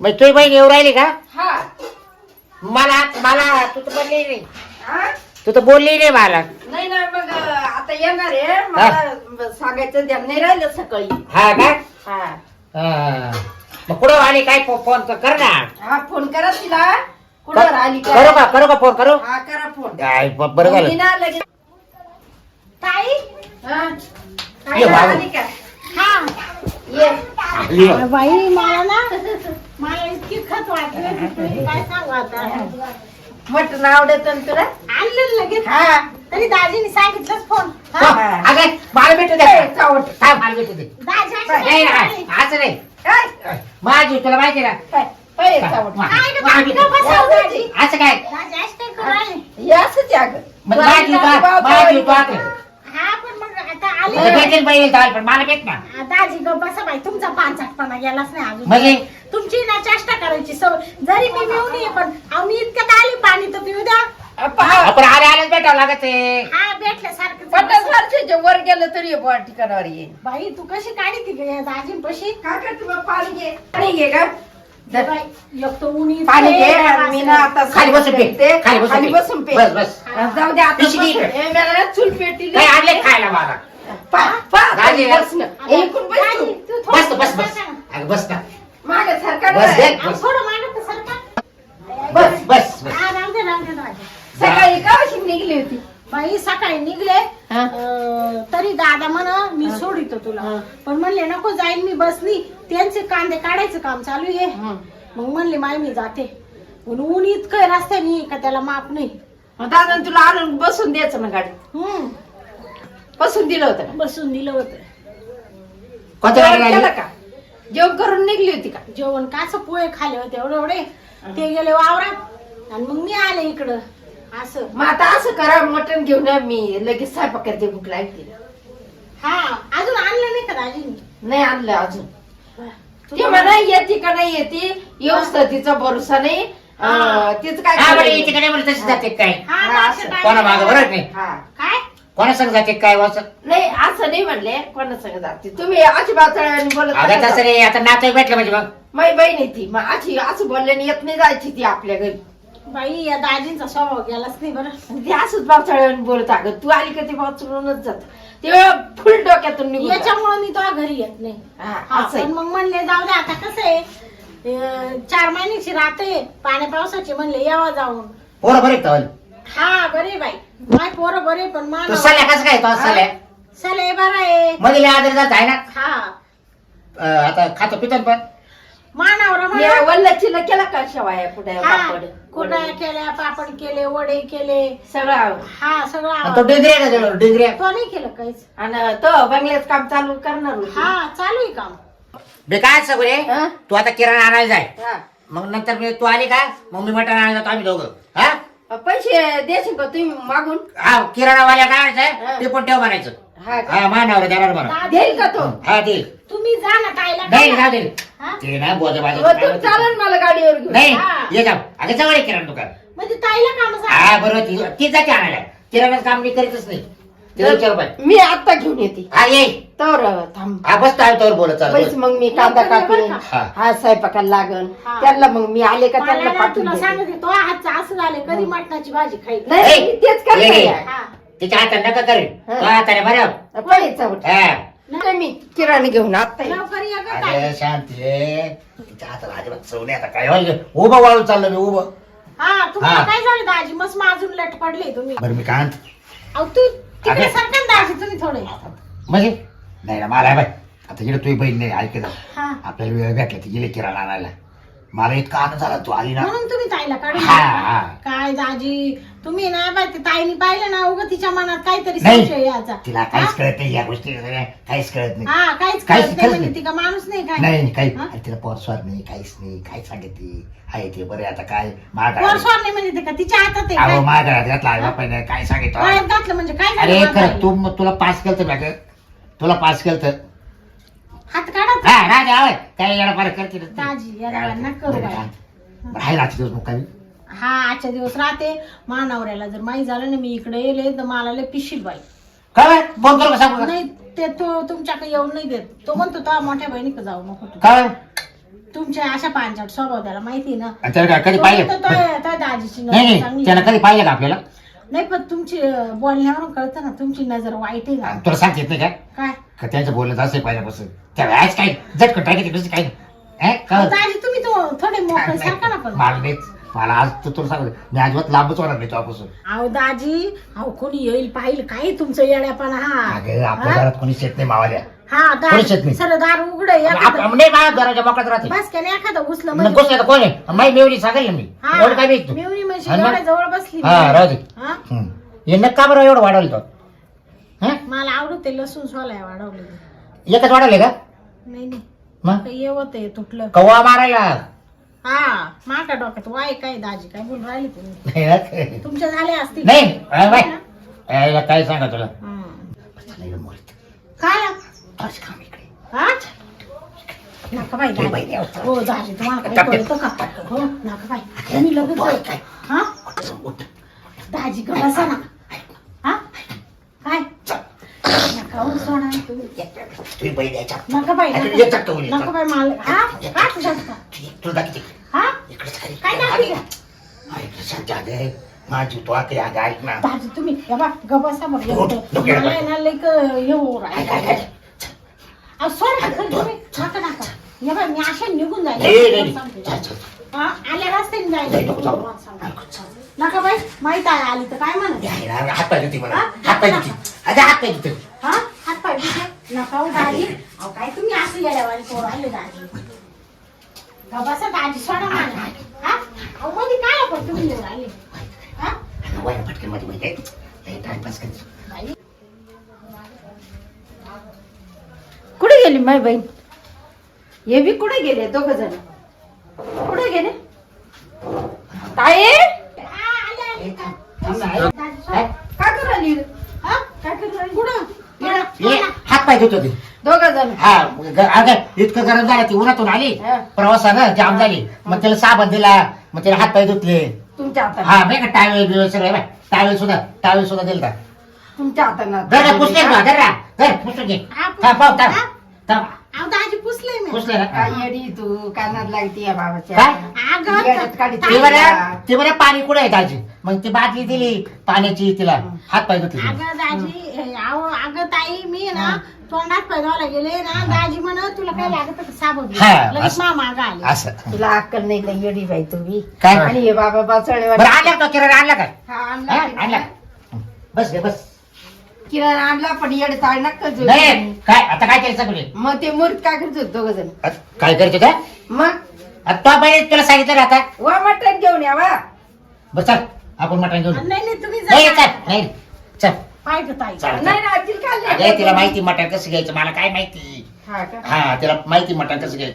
मग तुझी बहीण येऊ राहिली का? हा. मला मला तू तर बोलली नाही. हा? तू तर बोलली नाही मला. नाही ना मग अं, आता येणार आहे. मला सांगायचं ध्यान नाही राहिलं सकाळी. हा का? हा. हा. मग कुठं आली काय फो- फोन तर कर ना. हा फोन करा तिला. कुठं आली करू का करू का फोन करू? हा करा फोन. काय ब- बरं मी झालं ना लगेच ताई? हा. ये बाबू. का. बाई मला ना मला इतकी खत वाटली काय सांगू आता? मटण आवडत तुला. आणलं लगेच. हा. तरी दाजीने सांगितलंच फोन हो, अगं मला भेटू दे. मला भेटू दे. दाजी अशी नाही काय? असं काय? माझी तुला माहिती ना काय? चावट. मा- काय. असं काय? काय? हे. माझी भेटेल पाहिजे चालेल, पण मला भेट ना आ, दाजी ग बसा बाई तुमचा पानसाटपणा गेलाच नाही अजून. म्हणजे तुमची ना चेष्टा करायची सवय. जरी मी मिळून ये पण अहो, मी इतकं आली पाणी तर पिऊ द्या. पहा, आपण आले आलेच भेटावं लागत आहे. हा भेटल्यासारखं पन्नास वर्षाच्या वर गेलं तरी बुवा ठिकाणावर ये बाई तू कशी काढी ती दाजी पशी काय करते मग पाणी घे. पाणी घे का धर. पाणी घे आणि मी ना आता खाली बसून पे ते खाली बसून खाली पे. बसून पे. बस बस. जाऊ दे आता पिशवी बसून. इकडे. हे मला ना चूल पेटी काय आणले खायला मला. आहे. बस ना. बस तू. बस बस बस बसा ना. अगं बस ना मागे सरकार बस दे. अहो, थोडं मागं तर सरका. बस बस बस राहू दे, राहू दे, दाजी. सकाळी का अशी निघली होती बाई सकाळी निघले हा. अं, तरी दादा म्हण मी सोडितो तुला. पण म्हणले नको जाईन मी बसली त्यांचे कांदे काढायचं काम चालू आहे मग म्हणले माय मी जाते पण ऊन इतकं रस्त्याने का त्याला माप नाही मग दादा तुला आणून बसून द्यायचं ना गाडी हम्म बसून दिलं होतं. बसून दिलं होतं. कोणत्या जेवण गाडीला केलं आली? का? जेवण करून निघली होती का? जेवण काच पोहे खाले होते एवढे एवढे? ते गेले वावरात. आणि मग मी आले इकडं. असं. मग आता असं करा मटण घेऊन या मी लगेच स्वयंपाक करते भूक लागते हा अजून आणलं नाही का दाजीने नाही आणलं अजून. ती म्हणा येते का नाही येते? व्यवस्था तिचा भरोसा नाही. अं, तिचं काय हा बरं नाही. काय म्हणलं तशी जाते काय? हा, हा, मागच्या असं. कोणा मागं बरं नाही? हा. काय कोणा संग जाते काय वाच? नाही असं नाही म्हणले कोणा संग जाते. तुम्ही अजिबात तळ्याने बोलत अगं तसं. नाही आता नातं भेटलं म्हणजे मग. माझी बहीण आहे ती. मग अशी असं बोलल्याने येत नाही जायची ती आपल्या घरी. बाई या दाजींचा स्वभाव गेलाच नाही बरं. आणि ती असंच पावसाळ्याने बोलत अगं तू आली का ते वाचूनच जात. ते फुल डोक्यातून निघून जातं. याच्यामुळे मी तो घरी येत नाही. हा, हा, असं आहे. पण मग म्हणले जाऊ दे आता कसं आहे? अं, चार महिन्याची राहते. पाण्या पावसाची म्हणले यावा जाऊन. पोरं बरे तवल. हा बरे बाई. माय पोरं बरे पण तू मान सल्या कसं काय तो सल्या? चले बरं आहे. मध्ये आदर जात आहे ना? हा. अं, आता खातो पितो पण. मानावर मी वल्लचीला केला का शेवाया कुठे हा पापड? कुड्या केल्या पापड केले वडे केले. सगळं हा सगळं आणि तो आवडलं. डिग्री आहे का जवळ डिग्री आहे? तो नाही केलं काहीच. आणि तो बंगल्यात काम चालू करणार होती. हा चालू आहे काम. बे काय सगळे? हा? तू आता किराणा आणायला जाय. हा. मग नंतर मी तू आली का? मग मी मटण आणायला जातो आम्ही दोघं. हा? पैसे देशील का तुम्ही मागून? हा किराणावाल्या काय हा. म्हणायचं ते पण ठेव म्हणायचं. हा का? हा मानावर देणार म्हणा दादी, देईल का तो? हा दे तुम्ही जा ना ताईला नाही. जाऊ दे हा? ते ना बोजा मग तू चालेल मला गाडीवर घेऊन. नाही हा. ये जाऊ अगं जवळ आहे किराणा दुकान. म्हणजे ताईला काम हा बरोबर ती ती जाते आणायला. किराणाचं काम मी करीतच नाही. तिला विचार पाहिजे मी आता घेऊन येते हा ये तर थांब हा बस काय बोलत चाल मग मी कांदा कापीन का? हा स्वयंपाकाला लागन हा. त्यांना मग मी आले का त्यांना पाठवून तुला देते. सांगते तो हातचा असं झाले कधी मटणाची भाजी खाईल नाही मी तेच करते ये. हा तिच्या हातात नका करेल हा. तो हाताने बरं. हा नाही मी किराणा घेऊन आता येईन. लवकर ये गं ताई. अरे शांती. तिच्या हाताला अजिबात चव नाही आता काय उभं वाळून चाललं मी उभं हा तुम्हाला हा. काय झालं दाजी मस्त माजून लट पडले तुम्ही बरं मी काय म्हणतो? अहो तू तिकडे अगं. सरकन दाजी तुम्ही थोडे म्हणजे? नाही ना मला बाय आता इकडे तुझी बहीण नाही ऐकत हा. आपल्याला वेळ भेटला ती गेली किराणा आणायला. मला इतका आनंद झाला तू आली ना म्हणून तुम्ही ताईला काढून हा, टाका. काय दाजी तुम्ही ना बाय ते ताईने पाहिलं ना उगा तिच्या मनात काहीतरी नाही. संशय याचा तिला काहीच कळत नाही या गोष्टी सगळ्या काहीच कळत नाही हा काहीच काहीच- कळत नाही काहीच म्हणजे नाही. ती का माणूस नाही काय नाही नाही, काही हा? अरे तिला पोरस्वार नाही काहीच नाही काय सांगितली आहे ते बरं आता काय वर्षावर नाही म्हणजे ते का तिच्या हातात आहे अहो काय? माग घातला आई बापाने काय सांगितलं घातलं म्हणजे काय झालं अरे माझं? खरं तू तुला पास केलं तर तुला पास केलं तर हा राजा आवाय काय येणं फार करते दाजी, येडा पार नका करू बाई. राहील आजचे दिवस मुक्कामी हा आजच्या दिवस राहते. मानावऱ्याला जर माहीत झालं ना मी इकडे येले तर मला लय पिशील बाई. काय फोन करू का सांगू का? नाही ते तो तुमच्याकडे येऊन नाही देत. तो म्हणतो तो मोठ्या बहिणीकडे जाऊ नको तू. काय तुमच्या अशा पांचट स्वभाव त्याला माहिती आहे ना? आणि त्याला काय कधी तो पाहिलं? म्हणतो तो- तो दाजीची नाही नजर नाही चांगली त्यानं आहे. कधी पाहिलं का आपल्याला? नाही पण तुमची अं, बोलण्यावरून कळतं ना तुमची नजर वाईट आहे का? तुला सांगता येत नाही का? काय? का त्यांचं बोलणं असं पहिल्यापासून त्या आज काय झटकन टाकायची कसं काय हे? का? दाजी तुम्ही तो थोडे मोकळे सारखा ना पण मला नाही मला आज तू तुला सांगतो मी अजिबात लांबच होणार नाही तुझ्यापासून अहो दाजी अहो कोणी येईल पाहिलं काय तुमचं येड्यापणा हा आपल्या हा? घरात कोणी शेत नाही मावाल्या हा कोणीच येत दार नाही. सर दार उघड आप- आप- नाही माझ्या घराच्या मोकळात राहते बस त्याने एखादं घुसलं मग म्हणजे गोष्ट आता कोण आहे माई मेवणी सांगेल ना मी हा. एवढं काय म्हणजे? एवढ्या जवळ बसली हा राहू दे हा? हम्म. हे नक्का बरं एवढं वाढवलं तो हा मला आवडते लसूण सोलाय वाढवले एकच वाढवले का नाही नाही मग येवत आहे तुटलं मारायला हा माका डोक्यात वाय काय दाजी काय बोल राहिले तुम्ही नाही ना? तुमच्या झाल्या असतील नाही अरे काय सांगा तुला हं. चला, इकडं मोडीत. काय बस काम इकडे. हा नका बाई हे बाई, दाजी. देव. हो दाजी तुम्हाला काही टप्पे. कळतं का हो नका बाई तुम्ही लगेच? हा उठ, उठ. दाजी का बसा ना हा काय नका हो सोडा तुम्ही. नका बाई. नका बाई मला हा काय तुझ्यात का? तुला. हा माझी तू आता या गाडीत ना. दाजी तुम्ही बा गबसा बघ हो, नको मला ना हे होऊ राहिलं. अहो, सोडा खरं तुम्ही नका नका या बा मी अशा निघून जाईल. चल, चल. हा, आल्या रस्त्याने नाही, जायचं नको जाऊ. नका बाई माहीत आहे आली तर काय म्हणत या, या, हात मला. हा? हात. अगं, हात. हा दुखले? नका हो दाजी. अहो काय तुम्ही असं करू राहिले दाजी. गबासा दाजी सोडा मला. हा? अहो मध्ये काय पण तुम्ही येऊ राहिले? हा? पटकनमध्ये टाइमपास करते. कुठे गेली माय बहीण? हे बी कुठे गेले दोघ जण? कुठे गेले? हा. काय? काय करू राहिली? हा? काय करू राहिले? कुठं? ये, हात दोघ जण. हा ग- अगं इतकं गरम झालं ती उन्हातून आली. हा. प्रवासानं जाम झाली. मग तिला साबण दिला मग तिला हात पाय धुतले. तुमच्या हातात हा नाही का टावेल बिवेल सगळं बाय टावेल सुद्धा टावेल सुद्धा दिलता तुमच्या पुसले का घर घर पुसून घे. हा, पुस- थांब पाहू थांब. हा? थांब. अहो, दाजी पुसले मी पुसले ना. काय येडी तू कानात लागती या बाबाच्या. काय? अगं, येड्यात काढीत ते म्हणे तिला. ते म्हणे पाणी कुठे आहे त्याची मग ती बाटली दिली पाण्याची तिला. हात पाय धुतले. अगं दाजी अहो, अगं ताई मी ना तोंडात पैदावाला गेले ना दाजी म्हण तुला काय लागत का साबण हा, लगेच असं. माग आले. असं. तुला अक्कल नाही लय येडी बाई तुम्ही? काय? आणि हे बाबा बरं आणला तो किराणा? आणला काय हा, हा, आणला. आणला बस रे बस. किराणा आणला पण येड ताळ नका जाऊ. नाही काय? आता काय केलं सगळे? मग ते मूर्त काय करत होते दोघ जण. काय करायचं काय मग? आता पहिले तुला सांगितलं ना आता. वा मटण घेऊन या वा. बस चल. आपण मटण घेऊन येऊ. नाही नाही तुम्ही नाही जा. चल. नाही चल. पाहिजे ताई. नाही तिला अगं खाल्ले तिला माहिती मटण कसं घ्यायचं? मला काय माहिती? हा का? हा तिला माहिती मटण कसं घ्यायचं?